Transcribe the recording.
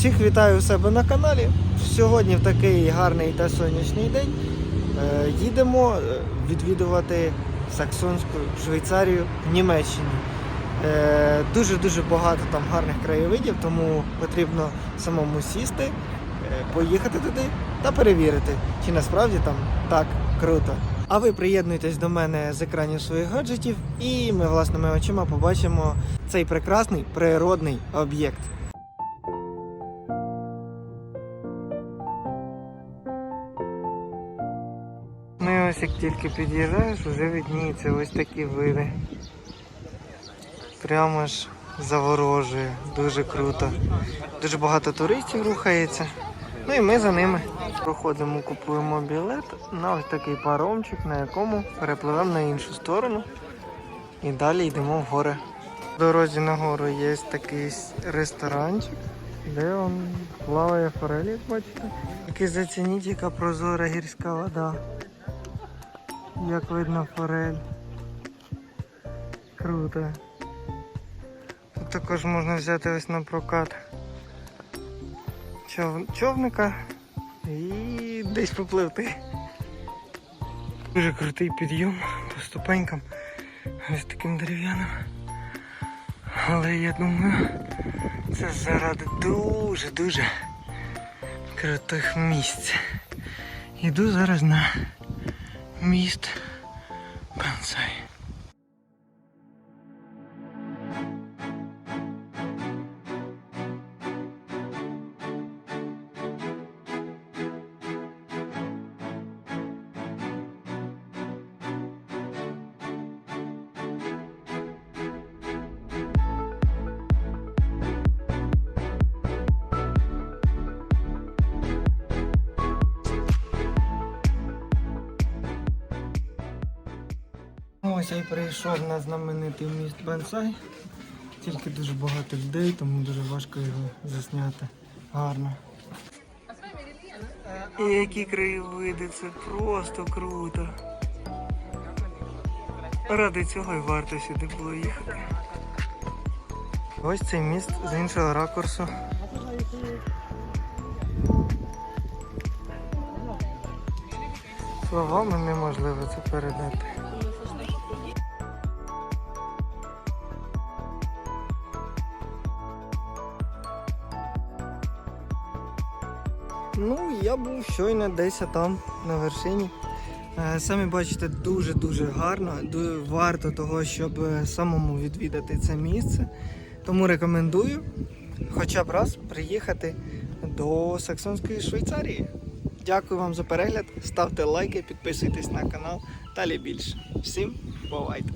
Всіх вітаю у себе на каналі. Сьогодні в такий гарний та сонячний день е, їдемо е, відвідувати Саксонську Швейцарію в Німеччині. Е, Дуже-дуже багато там гарних краєвидів, тому потрібно самому сісти, поїхати туди та перевірити, чи насправді там так круто. А ви приєднуйтесь до мене з екранів своїх гаджетів, і ми власними очима побачимо цей прекрасний природний об'єкт. Ось як тільки під'їжджаєш, вже відніються ось такі види. Прямо ж заворожує, дуже круто. Дуже багато туристів рухається. Ну і ми за ними проходимо, купуємо білет на ось такий паромчик, на якому перепливемо на іншу сторону. І далі йдемо в гори. В дорозі на гору є такий ресторанчик, де он плаває форель, як бачите. Тільки зацініть, яка прозора гірська вода. Як видно форель. Круто. Тут також можна взяти ось на прокат чов... човника і десь попливти. Дуже крутий підйом по ступенькам. Ось таким дерев'яним. Але я думаю, це заради дуже-дуже крутих місць. Йду зараз на міст Бансай. Ось я й прийшов на знаменитий міст Бенсай. Тільки дуже багато людей, тому дуже важко його засняти гарно. І які краєвиди, це просто круто. Ради цього і варто сюди було їхати. Ось цей міст з іншого ракурсу. Словами неможливо це передати. Ну, я був щойно десь там, на вершині. Е, Самі бачите, дуже-дуже гарно. Варто того, щоб е, самому відвідати це місце. Тому рекомендую хоча б раз приїхати до Саксонської Швейцарії. Дякую вам за перегляд. Ставте лайки, підписуйтесь на канал. Далі більше. Всім бувайте!